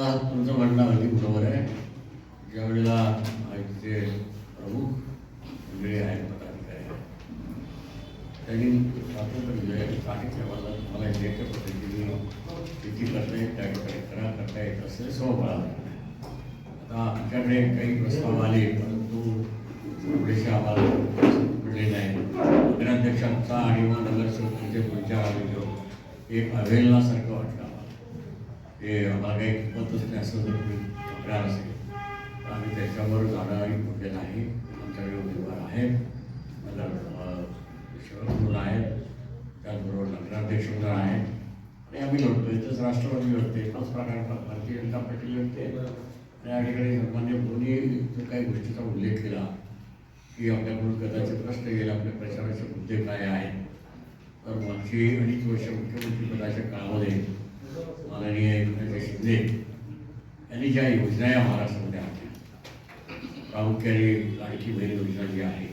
तुमचं म्हणणं अगदी बरोबर आहे. ज्या वेळेला जे प्रमुख मंडळी आहेत पदाधिकारी आहेत. त्यांनी स्वातंत्र्य विजय ठेवायला तुम्हाला जे योग्य पद्धतीने किती करता येईल त्या ठिकाणी करा करता येत असेल स्वबळा आता आमच्याकडे काही प्रस्ताव आले परंतु थोडेसे आम्हाला पडले नाही नगराध्यक्षांचा आणि मग नगरसेवकांचे पुढच्या आलेलो एक अवेलनासारखं वाटलं. ते काही किंमतच नाही असं जर तक्रार असेल. तर आम्ही त्याच्यावर जाणारी कुठे नाही. आमच्याकडे उमेदवार आहेत. अ, शहर म्हणून आहेत. त्याचबरोबर नगराध्यक्ष म्हणून आहेत. आणि आम्ही लढतो. इथंच राष्ट्रवादी लढते. तोच प्रकार भारतीय जनता पार्टी लढते. आणि या ठिकाणी सन्मान्य दोन्ही जो काही गोष्टीचा उल्लेख केला की आपल्याकडून कदाचित प्रश्न येईल आपल्या प्रचाराचे मुद्दे काय आहेत. तर मागची अडीच वर्ष मुख्यमंत्री पदाच्या काळामध्ये माननीय एकनाथ शिंदे यांनी ज्या योजना या महाराष्ट्रामध्ये आणल्या प्रामुख्याने लाडकी बहीण योजना जी आहे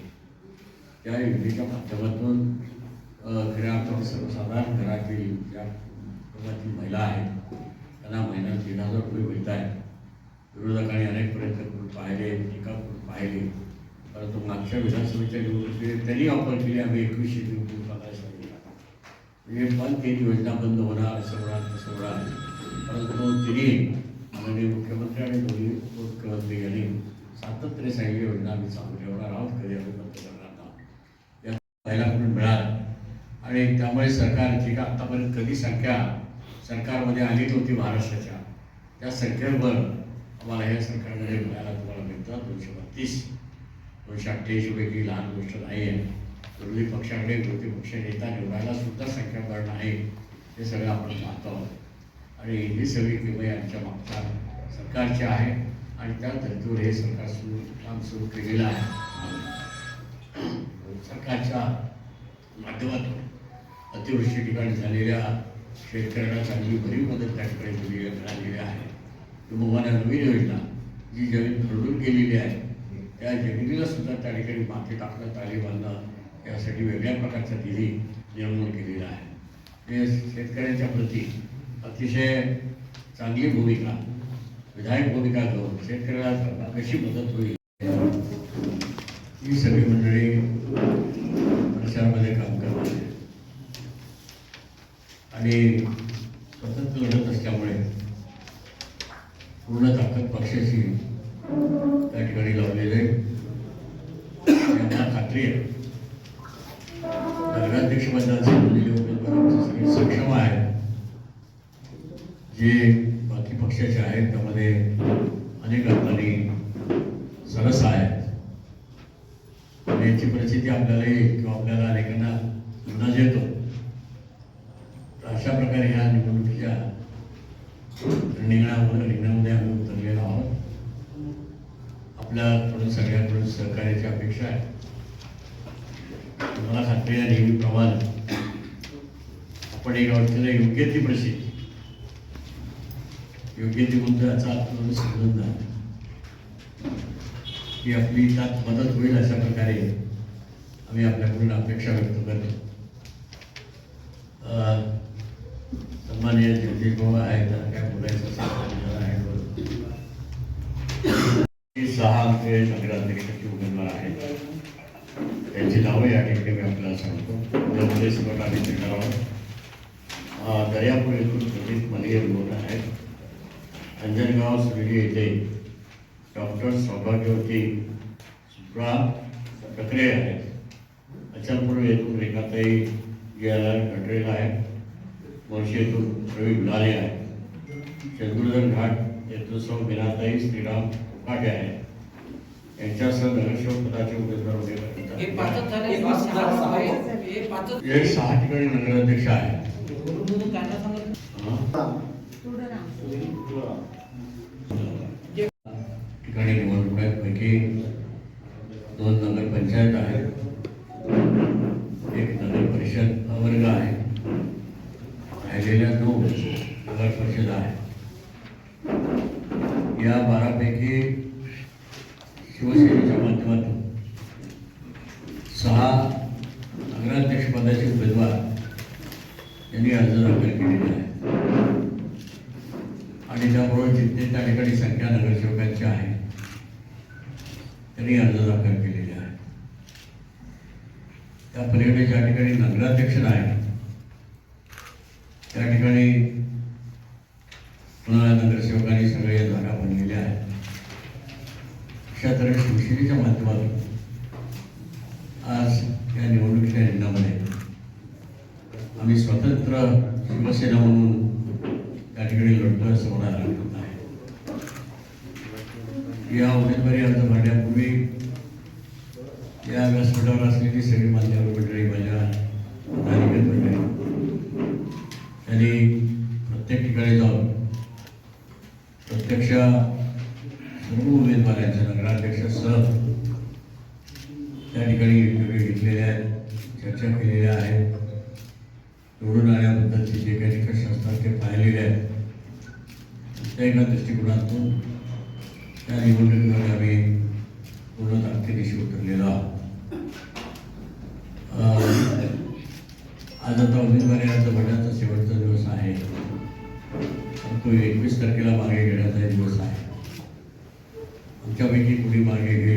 त्या योजनेच्या माध्यमातून खऱ्या अर्थाने सर्वसाधारण घरातील ज्या कुटुंबातील महिला आहेत त्यांना महिन्यात तीन हजार रुपये मिळत आहेत विरोधकांनी अनेक प्रयत्न करून पाहिले टीका करून पाहिले. परंतु मागच्या विधानसभेच्या निवडणुकीत त्यांनी ऑफर केली आम्ही एकवीसशे रुपये म्हणजे पण ती योजना बंद होणार असं होणार तसं होणार. परंतु तिने माननीय मुख्यमंत्री आणि दोन्ही उपमुख्यमंत्री यांनी सातत्याने सांगितली योजना आम्ही चालू ठेवणार आहोत कधी आम्ही बंद करणार आहोत या महिलांकडून मिळालं. आणि त्यामुळे सरकारची का आत्तापर्यंत कधी संख्या सरकारमध्ये आली होती महाराष्ट्राच्या त्या संख्येवर आम्हाला या सरकारमध्ये मिळायला तुम्हाला मिळतं. दोनशे बत्तीस दोनशे अठ्ठ्याऐंशीपैकी लहान गोष्ट नाही आहे विरोधी पक्षाकडे विरोधी पक्ष नेता निवडायला सुद्धा संख्याबळ आहे हे सगळं आपण पाहतो आहोत. आणि ही सगळी किमया आमच्या मागच्या सरकारची आहे आणि त्या धर्तीवर हे सरकार सुरू काम सुरू केलेलं आहे. सरकारच्या माध्यमातून अतिवृष्टी ठिकाणी झालेल्या शेतकऱ्यांना चांगली भरीव मदत त्या ठिकाणी दिली मिळालेली आहे. किंबहुना नवीन योजना जी जमीन खरडून गेलेली आहे त्या जमिनीला सुद्धा त्या ठिकाणी माती टाकण्यात आली बांधणं यासाठी वेगळ्या प्रकारचा निधी निर्माण केलेला आहे. हे शेतकऱ्यांच्या प्रती अतिशय चांगली भूमिका विधायक भूमिका घेऊन शेतकऱ्याला कशी मदत होईल ही सगळी मंडळी प्रचारामध्ये काम करत आहे. आणि स्वतंत्र लढत असल्यामुळे पूर्ण ताकद पक्षाशी त्या ठिकाणी लावलेले आहे. खात्री आहे. बाकी पक्षाचे आहेत त्यामध्ये अनेक अर्थाने सरस आहेत. आणि याची परिस्थिती आपल्याला येईल किंवा आपल्याला अनेकांना अंदाज येतो. तर अशा प्रकारे ह्या निवडणुकीच्या रिंगणावर रिंगणामध्ये आम्ही उतरलेलो आहोत. आपल्याकडून सगळ्यांकडून सहकार्याची अपेक्षा आहे. मला खात्री आहे नेहमीप्रमाणे आपण एक अडचणीला योग्य ती प्रसिद्ध योग्य ती मुद्द्याचा आपल्याला संबंध आहे की आपली त्यात मदत होईल अशा प्रकारे आम्ही आपल्याकडून अपेक्षा व्यक्त करतो. सन्मान्य सन्माननीय जगदीश भाऊ आहे त्यांना काय बोलायचं असेल सहा आमचे नगराध्यक्षाचे उमेदवार आहेत त्यांची नावं या ठिकाणी मी आपल्याला सांगतो. त्यामध्ये सगळं आम्ही देणार आहोत अंजनगाव सुर्ली येथे डॉक्टर सौभाग्यवती सुप्रा टकरे आहेत अचलपूर येथून रेखाताई याला गडरेला आहे. मोर्शी येथून रवी गुलाले आहे. चंद्रधर घाट येथून सौ मीनाताई श्रीराम उपाटे आहेत यांच्यासह नगरसेवक पदाचे उमेदवार उभे हे करतात हे आहे. हे हे सहा ठिकाणी नगराध्यक्ष आहेत. अवर्ग आहे राहिलेल्या नऊ नगर परिषद आहे. या बारापैकी शिवसेनेच्या माध्यमातून सहा नगराध्यक्ष पदाचे उमेदवार यांनी अर्ज़ दाखल केलेले आहे आणि जिथे त्या ठिकाणी संख्या नगरसेवकांची आहे, त्यांनी अर्ज़ दाखल त्या पलीकडे ज्या ठिकाणी नगराध्यक्ष आहे त्या ठिकाणी पुन्हा नगरसेवकांनी सगळे जागा बनलेल्या आहेत. अशा तऱ्हेने शिवसेनेच्या माध्यमातून आज या निवडणुकीच्या निर्णयामध्ये आम्ही स्वतंत्र शिवसेना म्हणून त्या ठिकाणी लढतोय असं मला हरकत या उमेदवारी अर्ज भरण्यापूर्वी या व्यासपीठावर असलेली सगळी मान्यवर मंडळी माझ्या नागरिक मंडळी त्यांनी प्रत्येक ठिकाणी जाऊन प्रत्यक्ष सर्व उमेदवारांच्या नगराध्यक्षासह त्या ठिकाणी इंटरव्ह्यू घेतलेले आहेत चर्चा केलेल्या आहेत. निवडून आल्याबद्दलचे जे काही निकष असतात ते पाहिलेले आहेत. त्या एका दृष्टिकोनातून त्या निवडणुकीमध्ये आम्ही पूर्ण ताकदीशी उतरलेलो आहोत. आज आता उमेदवारी अर्ज भरण्याचा शेवटचा दिवस आहे. तो एकवीस तारखेला मागे घेण्याचा दिवस आहे. आमच्यापैकी कुणी मागे घेईल?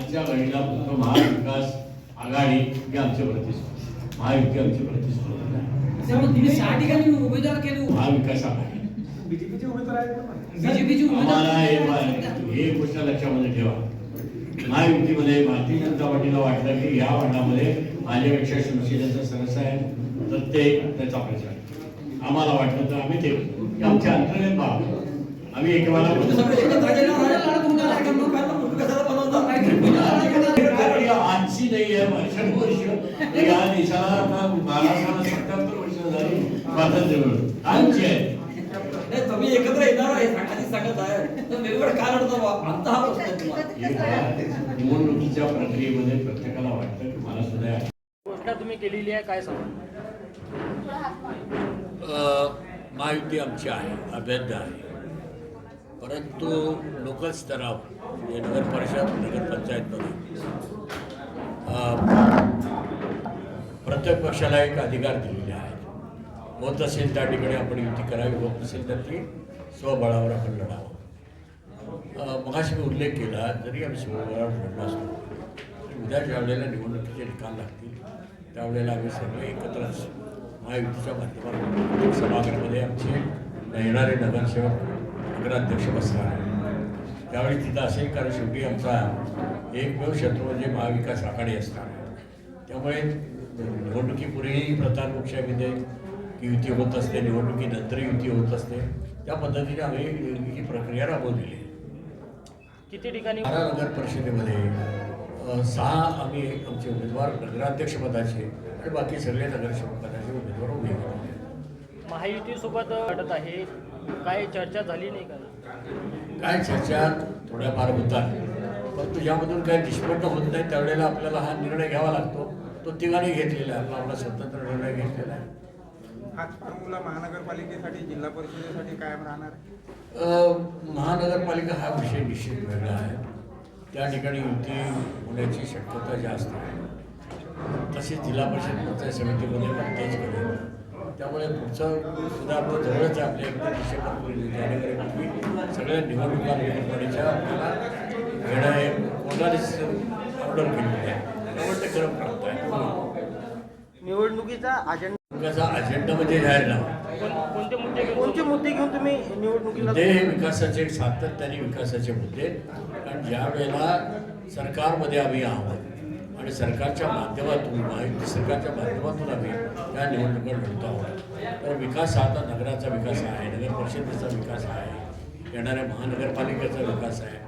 आजच्या घडीला फक्त महाविकास आघाडी ही आमचे प्रतिस्पर्धी महायुती आमची प्रतिस्पर्धी नाही उमेदवार केले. महाविकास आघाडी. बीजेपीचे उमेदवार आहेत हे गोष्ट लक्षामध्ये ठेवा. महायुतीमध्ये भारतीय जनता पार्टीला वाटलं की या वाटामध्ये माझ्यापेक्षा शिवसेनेचा सरस आहे. तर ते त्याचा प्रचार. आम्हाला वाटलं तर आम्ही ते आमच्या अंतर्गत आहे. आम्ही आजची नाही आहे वर्षानुवर्ष या देशाला आता सत्याहत्तर वर्ष झाली स्वातंत्र्य मिळून. आमची आहे. तुम्ही एकत्र येणार आहे आधी सांगत आहे. तर वेगवेगळं? आमचा हा प्रश्न निवडणुकीच्या प्रक्रियेमध्ये प्रत्येकाला वाटतं की मला सुद्धा या- घोषणा तुम्ही केलेली आहे काय सांगा? महायुती आमची आहे अभेद्य आहे. परंतु लोकल स्तरावर म्हणजे नगर परिषद नगरपंचायतमध्ये. प्रत्येक पक्षाला एक अधिकार दिलेले आहेत होत असेल त्या ठिकाणी आपण युती करावी होत नसेल तर ती स्वबळावर आपण लढावं. मगाशी मी उल्लेख केला जरी आम्ही स्वबळावर लढलो असतो उद्या ज्या वेळेला निवडणुकीचे निकाल लागतील त्यावेळेला आम्ही सगळे एकत्रच महायुतीच्या माध्यमातून सभागृहामध्ये आमचे येणारे नगरसेवक नगराध्यक्ष बसणार आहेत. त्यावेळी तिथं असेल कारण शेवटी आमचा एकमेव शत्रू म्हणजे महाविकास आघाडी असणार आहे. त्यामुळे निवडणुकीपूर्वीही प्रधान लोकशाहीमध्ये युती होत असते निवडणुकीनंतर युती होत असते. त्या पद्धतीने आम्ही ही प्रक्रिया राबवलेली आहे. किती ठिकाणी? बारा नगर परिषदेमध्ये सहा आम्ही आमचे उमेदवार नगराध्यक्षपदाचे आणि बाकी सगळे नगरसेवक पदाचे उमेदवार उभे. महायुतीसोबत लढत आहे. काय चर्चा झाली नाही का? काय चर्चा थोड्याफार होतात परंतु ज्यामधून काही निष्पन्न होत नाही त्यावेळेला आपल्याला हा निर्णय घ्यावा लागतो. तो तिघांनी घेतलेला आहे. आपला आपला स्वतंत्र निर्णय घेतलेला आहे. हाच फॉर्म्युला महानगरपालिकेसाठी जिल्हा परिषदेसाठी कायम राहणार? महानगरपालिका हा विषय निश्चित वेगळा आहे. त्या ठिकाणी युती होण्याची शक्यता जास्त आहे. तसेच जिल्हा परिषद पंचायत समितीमध्ये पण तेच करेल. त्यामुळे पुढचं सुद्धा आपलं जवळच आहे आपल्या एकदा जानेवारीपूर्वी सगळ्या निवडणुका निवडणुकीच्या आपल्याला घेणं हे कोणानेच ऑर्डर केलेली आहे. त्यामुळे ते खरं प्राप्त आहे. निवडणुकीचा अजेंडा त्याचा अजेंडा म्हणजे जाहीरनामा कोण कोणते मुद्दे घेऊन कोणते मुद्दे घेऊन तुम्ही निवडणुकीला मुद्दे हे विकासाचे सातत्याने विकासाचे मुद्दे. कारण ज्या वेळेला सरकारमध्ये आम्ही आहोत आणि सरकारच्या माध्यमातून महायुती सरकारच्या माध्यमातून आम्ही त्या निवडणुका लढतो आहोत. तर विकास हा आता नगराचा विकास आहे नगर परिषदेचा विकास आहे येणाऱ्या महानगरपालिकेचा विकास आहे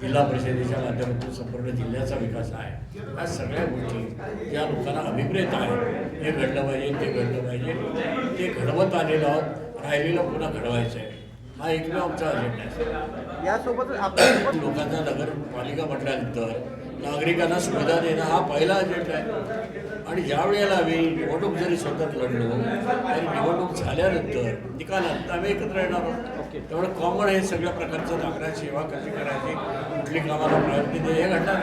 जिल्हा परिषदेच्या माध्यमातून संपूर्ण जिल्ह्याचा विकास आहे. या सगळ्या गोष्टी ज्या लोकांना अभिप्रेत आहेत हे घडलं पाहिजे ते घडलं पाहिजे ते घडवत आलेलं आहोत राहिलेलं पुन्हा घडवायचं आहे हा एकमेव आमचा अजेंडा आहे. यासोबत लोकांना नगरपालिका म्हटल्यानंतर नागरिकांना सुविधा देणं हा पहिला अजेंडा आहे. आणि ज्या वेळेला आम्ही निवडणूक जरी सतत लढलो तरी निवडणूक झाल्यानंतर निकालात आम्ही एकत्र येणार आहोत. त्यामुळे कॉमन हे सगळ्या प्रकारचं नागरिक सेवा कशी करायची कुठली कामाला प्रायोरिटी दे हे घडणार